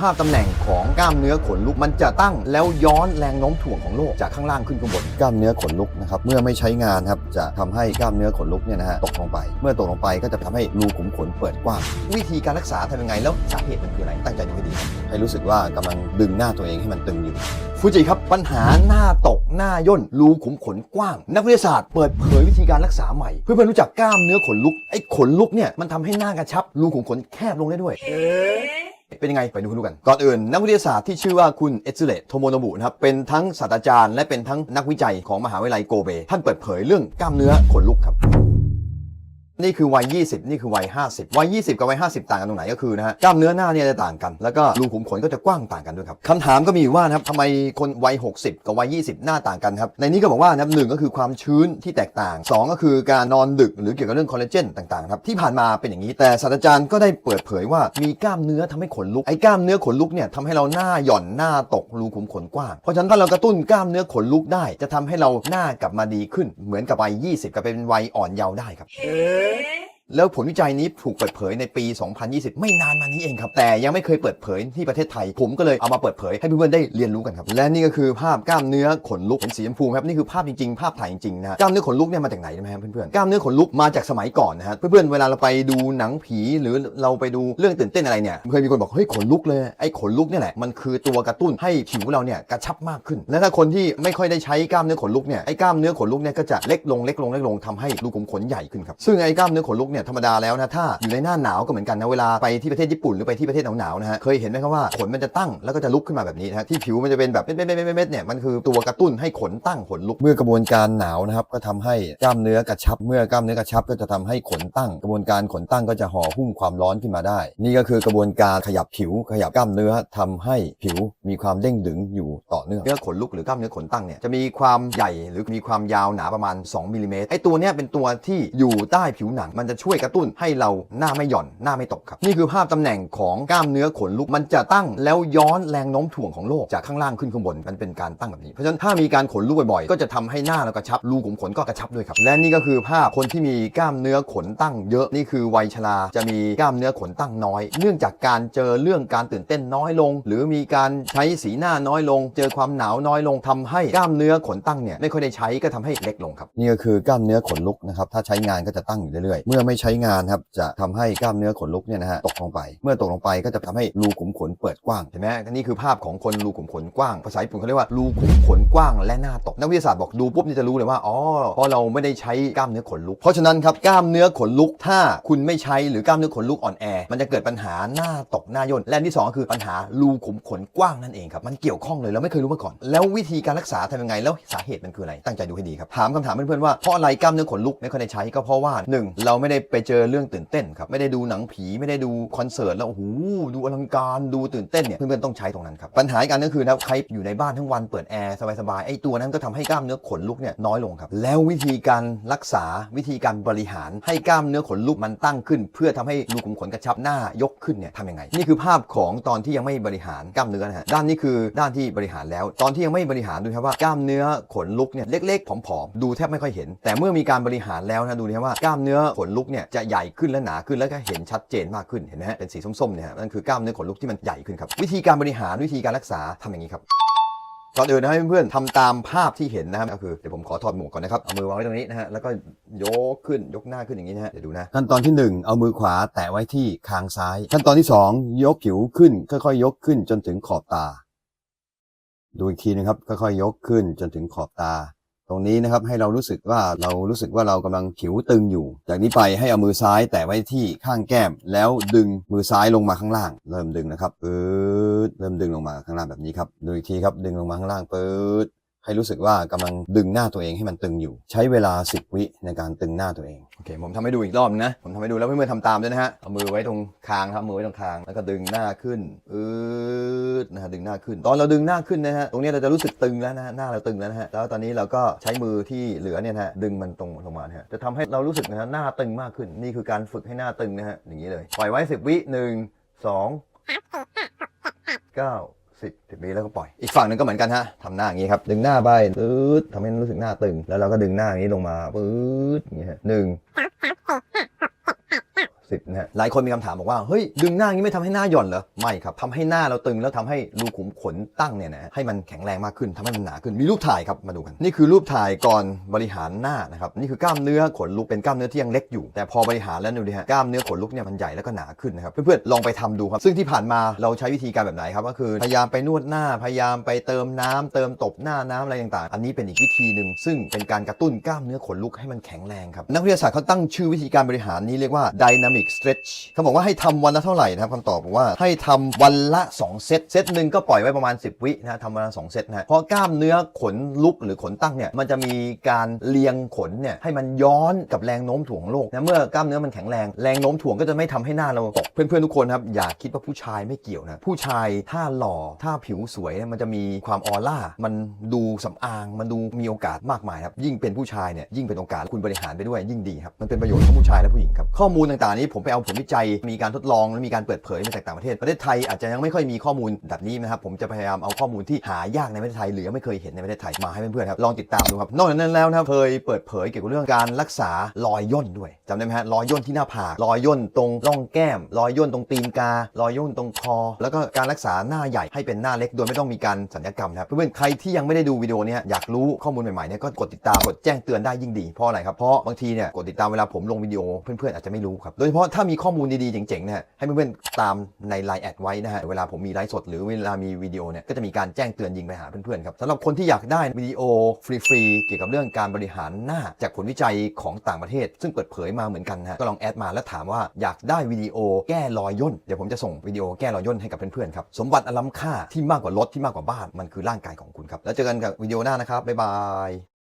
ภาพตำแหน่งของกล้ามเนื้อขนลุกมันจะตั้งแล้วย้อนแรงโน้มถ่วงของโลกจากข้างล่างขึ้นข้างบนกล้ามเนื้อขนลุกนะครับเมื่อไม่ใช้งานครับจะทำให้กล้ามเนื้อขนลุกเนี่ยนะฮะตกลงไป เมื่อตกลงไปก็จะทำให้รูขุมขนเปิดกว้างวิธีการรักษาทำยังไงแล้วสาเหตุมันคืออะไรตั้งใจดูให้ดีครับให้รู้สึกว่ากำลังดึงหน้าตัวเองให้มันตึงอยู่ฟูจิครับปัญหาหน้าตกหน้าย่นรูขุมขนกว้าง นักวิทยาศาสตร์เปิดเผยวิธีการรักษาใหม่ เพื่อนๆรู้จักกล้ามเนื้อขนลุกไอ้ขนลุกเนี่ยมันทำให้หน้ากระชับรูขุมขนแคบลงได้ด้วย เป็นยังไงไปดูกันดูกัน ก่อนอื่น นักวิทยาศาสตร์ที่ชื่อว่าคุณเอซิเลตโทโมโนบุนะครับเป็นทั้งศาสตราจารย์และเป็นทั้งนักวิจัยของมหาวิทยาลัยโกเบท่านเปิดเผยเรื่องกล้ามเนื้อขนลุกครับ นี่คือวัย 20 นี่คือวัย 50 วัย 20 กับวัย 50 ต่างกันตรงไหนก็คือนะฮะกล้ามเนื้อหน้าเนี่ยจะต่างกัน แล้วก็รูขุมขนก็จะกว้างต่างกันด้วยครับคำถามก็มีว่านะครับทำไมคนวัย 60 กับวัย 20 หน้าต่างกันครับในนี้ก็บอกว่านะครับหนึ่งก็คือความชื้นที่แตกต่าง 2 ก็คือการนอนดึกหรือเกี่ยวกับเรื่องคอลลาเจนต่างๆครับที่ผ่านมาเป็นอย่างนี้ แต่ศาสตราจารย์ก็ได้เปิดเผยว่ามีกล้ามเนื้อทำให้ขนลุกไอ้กล้ามเนื้อขนลุกเนี่ยทำให้เราหน้าหย่อนหน้าตกรูขุมขนกว้างเพราะฉะนั้นถ้าเรากระตุ้นกล้ามเนื้อขนลุกได้ จะทำให้เราหน้ากลับมาดีขึ้น เหมือนกับวัย 20 กับเป็นวัยอ่อนเยาว์ได้ครับ Amen แล้วผลวิจัยนี้ถูกเปิดเผยในปี 2020 ไม่นานมานี้เองครับ แต่ยังไม่เคยเปิดเผยที่ประเทศไทย ผมก็เลยเอามาเปิดเผยให้เพื่อนๆได้เรียนรู้กันครับ และนี่ก็คือภาพกล้ามเนื้อขนลุกเป็นสีชมพูครับ นี่คือภาพจริงๆ ภาพถ่ายจริงๆนะกล้ามเนื้อขนลุกเนี่ยมาจากไหนนะฮะเพื่อนๆ กล้ามเนื้อขนลุกมาจากสมัยก่อนนะฮะ เพื่อนๆ เวลาเราไปดูหนังผีหรือเราไปดูเรื่องตื่นเต้นอะไรเนี่ย เคยมีคนบอกเฮ้ยขนลุกเลย ไอ้ขนลุกเนี่ยแหละ มันคือตัวกระตุ้นให้ผิวเราเนี่ยกระชับมากขึ้น และถ้าคนที่ไม่ค่อยได้ใช้กล้ามเนื้อขนลุกเนี่ย ไอ้กล้ามเนื้อขนลุกเนี่ยก็จะเล็กลงเล็กลงเล็กลงทำให้รูขุมขนใหญ่ขึ้นครับซึ่งไอ้กล้ามเนื้อขนลุกเนี่ยธรรมดาแล้วนะถ้าอยู่ในหน้าหนาวก็เหมือนกันนะเวลาไปที่ประเทศญี่ปุ่นหรือไปที่ประเทศหนาวๆนะฮะเคยเห็นไหมครับว่าขนมันจะตั้งแล้วก็จะลุกขึ้นมาแบบนี้นะฮะที่ผิวมันจะเป็นแบบเม็ดๆๆๆๆเนี่ยมันคือตัวกระตุ้นให้ขนตั้งขนลุกเมื่อกระบวนการหนาวนะครับก็ทำให้กล้ามเนื้อกระชับเมื่อกล้ามเนื้อกระชับก็จะทำให้ขนตั้ง กระบวนการขนตั้งก็จะห่อหุ้มความร้อนขึ้นมาได้ นี่ก็คือกระบวนการขยับผิวขยับกล้ามเนื้อทำให้ผิวมีความเด้งดึงอยู่ต่อเนื่องเนื้อขนลุกหรือกล้ามเนื้อขนตั้งเนี่ยจะมีความใหญ่หรือมีความยาวหนาประมาณ2มิลลิเมตรไอตัวเนี้ยเป็นตัวที่อยู่ใต้ผิวหนังมันจะช่วยกระตุ้นให้เราหน้าไม่หย่อนหน้าไม่ตกครับ นี่คือภาพตำแหน่งของกล้ามเนื้อขนลุกมันจะตั้งแล้วย้อนแรงโน้มถ่วงของโลกจากข้างล่างขึ้นข้างบนมันเป็นการตั้งแบบนี้เพราะฉะนั้นถ้ามีการขนลุกบ่อยๆก็จะทำให้หน้าเรากระชับรูขุมขนก็กระชับด้วยครับและนี่ก็คือภาพคนที่มีกล้ามเนื้อขนตั้งเยอะนี่คือวัยชราจะมีกล้ามเนื้อขนตั้งน้อย เนื่องจากการเจอเรื่องการตื่นเต้นน้อยลง หรือมีการใช้สีหน้าน้อยลง เจอความหนาวน้อยลงทำให้กล้ามเนื้อขนตั้งเนี่ยไม่ค่อยได้ใช้ก็ทำให้เล็กลงครับนี่ก็คือกล้ามเนื้อขนลุกนะครับถ้าใช้งานก็จะตั้งอยู่เรื่อยๆเมื่อไม่ใช้งานครับจะทำให้กล้ามเนื้อขนลุกเนี่ยนะฮะตกลงไป เมื่อตกลงไปก็จะทำให้รูขุมขนเปิดกว้างเห็นไหมนี่คือภาพของคนรูขุมขนกว้าง ภาษาญี่ปุ่นเขาเรียกว่ารูขุมขนกว้างและหน้าตกนักวิทยาศาสตร์บอกดูปุ๊บนี่จะรู้เลยว่าอ๋อเพราะเราไม่ได้ใช้กล้ามเนื้อขนลุก เพราะฉะนั้นครับกล้ามเนื้อขนลุกถ้าคุณไม่ใช้หรือกล้ามเนื้อขนลุกอ่อนแอมันจะเกิดปัญหาหน้าตกหน้าย่นและที่สองก็คือปัญหารูขุมขนกว้างนั่นเองครับมันเกี่ยวข้องเลยเราไม่เคยรู้มาก่อน แล้ววิธีการรักษาทำยังไงแล้วสาเหตุมันคืออะไรตั้งใจดูให้ดีครับถามคำถามเพื่อนๆว่าเพราะอะไรกล้ามเนื้อขนลุกไม่ค่อยได้ใช้ก็เพราะว่าหนึ่งเราไม่ได้ไปเจอเรื่องตื่นเต้นครับไม่ได้ดูหนังผีไม่ได้ดูคอนเสิร์ตแล้วโอ้โหดูอลังการดูตื่นเต้นเนี่ยเพื่อนๆต้องใช้ตรงนั้นครับปัญหาอีกอันก็คือนะใครอยู่ในบ้านทั้งวันเปิดแอร์สบายๆไอ้ตัวนั้นก็ทำให้กล้ามเนื้อขนลุกเนี่ยน้อยลงครับแล้ววิธีการรักษาวิธีการบริหารให้กล้ามเนื้อขนลุกมันตั้งขึ้น เพื่อทำให้รูขุมขนกระชับหน้ายกขึ้นเนี่ยทำยังไง นี่คือภาพของตอนที่ยังไม่บริหารกล้ามเนื้อนะฮะด้านนี้คือด้านที่บริหารแล้ว ตอนที่ยังไม่บริหารดูครับว่ากล้ามเนื้อขนลุกเนี่ยเล็กๆผอมๆดูแทบไม่ค่อยเห็น แต่เมื่อมีการบริหารแล้วนะดูนะครับว่ากล้ามเนื้อขนลุกเนี่ยจะใหญ่ขึ้นและหนาขึ้นแล้วก็เห็นชัดเจนมากขึ้นเห็นไหมฮะเป็นสีส้มๆเนี่ยนั่นคือกล้ามเนื้อขนลุกที่มันใหญ่ขึ้นครับวิธีการบริหารวิธีการรักษาทำอย่างนี้ครับก่อนอื่นนะให้เพื่อนๆทำตามภาพที่เห็นนะครับก็คือเดี๋ยวผมขอถอดหมวกก่อนนะครับ เอามือวางไว้ตรงนี้นะฮะแล้วก็ยกขึ้นยกหน้าขึ้นอย่างนี้นะฮะเดี๋ยวดูนะ ขั้นตอนที่ 1 เอามือขวาแตะไว้ที่คางซ้าย ขั้นตอนที่ 2 ยกผิวขึ้น ค่อยๆ ยกขึ้นจนถึงขอบตา ดูอีกทีนะครับค่อยๆยกขึ้นจนถึงขอบตา ตรงนี้นะครับให้เรารู้สึกว่าเรารู้สึกว่าเรากำลังผิวตึงอยู่ จากนี้ไปให้เอามือซ้ายแตะไว้ที่ข้างแก้ม แล้วดึงมือซ้ายลงมาข้างล่าง เริ่มดึงนะครับปื๊ดเริ่มดึงลงมาข้างล่างแบบนี้ครับดูอีกทีครับดึงลงมาข้างล่างปื๊ดให้รู้สึกว่ากำลังดึงหน้าตัวเองให้มันตึงอยู่ ใช้เวลา 10 วิในการตึงหน้าตัวเองโอเคผมทำให้ดูอีกรอบนะ ผมทำให้ดูแล้วเพื่อนๆทำตามด้วยนะฮะเอามือไว้ตรงคางครับมือไว้ตรงคางแล้วก็ดึงหน้าขึ้นปื๊ดะดึงหน้าขึ้น ตอนเราดึงหน้าขึ้นนะฮะตรงนี้เราจะรู้สึกตึงแล้วนะฮะหน้าเราตึงแล้วนะฮะแล้วตอนนี้เราก็ใช้มือที่เหลือเนี่ยฮะดึงมันตรงลงมาฮะจะทำให้เรารู้สึกนะฮะหน้าตึงมากขึ้นนี่คือการฝึกให้หน้าตึงนะฮะอย่างนี้เลยปล่อยไว้ 10 วิหนึ่งสองเก้าสิบสิบวิแล้วก็ปล่อย อีกฝั่งหนึ่งก็เหมือนกันฮะทำหน้าอย่างนี้ครับ ดึงหน้าไปปื๊ดทำให้รู้สึกหน้าตึง แล้วเราก็ดึงหน้าอย่างนี้ลงมาปื๊ดอย่างนี้ฮะหนึ่ง 60นะฮะหลายคนมีคำถามบอกว่าเฮ้ยดึงหน้างี้ไม่ทำให้หน้าหย่อนเหรอไม่ครับทำให้หน้าเราตึงแล้วทำให้รูขุมขนตั้งเนี่ยนะให้มันแข็งแรงมากขึ้นทำให้มันหนาขึ้นมีรูปถ่ายครับมาดูกัน นี่คือรูปถ่ายก่อนบริหารหน้านะครับนี่คือกล้ามเนื้อขนลุกเป็นกล้ามเนื้อที่ยังเล็กอยู่ แต่พอบริหารแล้วดูดิฮะกล้ามเนื้อขนลุกเนี่ยมันใหญ่แล้วก็หนาขึ้นนะครับเพื่อนๆลองไปทำดูครับ ซึ่งที่ผ่านมาเราใช้วิธีการแบบไหนครับก็คือพยายามไปนวดหน้าพยายามไปเติมน้ำเติมตบหน้าน้ำอะไรต่างๆ อันนี้เป็นอีกวิธีหนึ่งซึ่งเป็นการกระตุ้นกล้ามเนื้อขนลุกให้มันแข็งแรงครับนักวิทยาศาสตร์เขาตั้งชื่อวิธีการบริหารนี้เรียกว่า dynamic stretch เขาบอกว่าให้ทำวันละเท่าไหร่นะครับคำตอบบอกว่าให้ทำวันละ 2 เซต เซตหนึ่งก็ปล่อยไว้ประมาณ 10 วินะทำวันละ 2 เซตนะเพราะกล้ามเนื้อขนลุกหรือขนตั้งเนี่ยมันจะมีการเลียงขนเนี่ยให้มันย้อนกับแรงโน้มถ่วงโลกนะเมื่อกล้ามเนื้อมันแข็งแรงแรงโน้มถ่วงก็จะไม่ทำให้หน้าเราตกเพื่อนๆทุกคนครับอย่าคิดว่าผู้ชายไม่เกี่ยวนะผู้ชายถ้าหล่อถ้าผิวสวยเนี่ยมันจะมีความออร่ามันดูสำอางมันดูมีโอกาสมากมายครับยิ่งเป็นผู้ชายเนี่ยยิ่งเป็นโอกาสคุณบริหารไปด้วยยิ่งดีครับมันเป็นประโยชน์ทั้งผู้ชายและผู้หญิงครับข้อมูลต่างๆนี้ผมไปเอาผลวิจัย มีการทดลองและมีการเปิดเผยมาจากต่างประเทศ ประเทศไทยอาจจะยังไม่ค่อยมีข้อมูลแบบนี้นะครับ ผมจะพยายามเอาข้อมูลที่หายากในประเทศไทยหรือยังไม่เคยเห็นในประเทศไทยมาให้เพื่อนๆครับ ลองติดตามดูครับ นอกจากนั้นแล้วนะครับเคยเปิดเผยเกี่ยวกับเรื่องการรักษารอยย่นด้วยจำได้ไหมฮะรอยย่นที่หน้าผากรอยย่นตรงร่องแก้ม รอยย่นตรงตีนการอยย่นตรงคอ แล้วก็การรักษาหน้าใหญ่ให้เป็นหน้าเล็กโดยไม่ต้องมีการสัญญกรรมนะครับเพื่อนๆใครที่ยังไม่ได้ดูวิดีโอนี้อยากรู้ข้อมูลใหม่ๆเนี่ยก็กดติดตามกดแจ้งเตือนได้ยิ่งดีเพราะอะไรครับเพราะบางทีเนี่ยกดติดตามเวลาผมลงวิดีโอเพื่อนๆอาจจะไม่รู้ครับโดยเฉพาะราะถ้ามีข้อมูลดีๆ เจ๋งๆนี่ยให้เพื่อนๆตามใน Line แอดไว้นะฮะเวลาผมมีไลฟ์สดหรือเวลามีวิดีโอเนี่ยก็จะมีการแจ้งเตือนยิงไปหาเพื่อนๆครับสำหรับคนที่อยากได้วิดีโอฟรีๆเกี่ยวกับเรื่องการบริหารหน้าจากผลวิจัยของต่างประเทศ ซึ่งเปิดเผยมาเหมือนกันฮะก็ลองแอดมาแล้วถามว่าอยากได้วิดีโอแก้รอยย่นเดี๋ยวผมจะส่งวิดีโอแก้รอยย่นให้กับเพื่อนๆครับสมบัติอล้ำค่าที่มากกว่ารถที่มากกว่าบ้านมันคือร่างกายของคุณครับแล้วเจอกันกับวิดีโอหน้านะครับบ๊ายบาย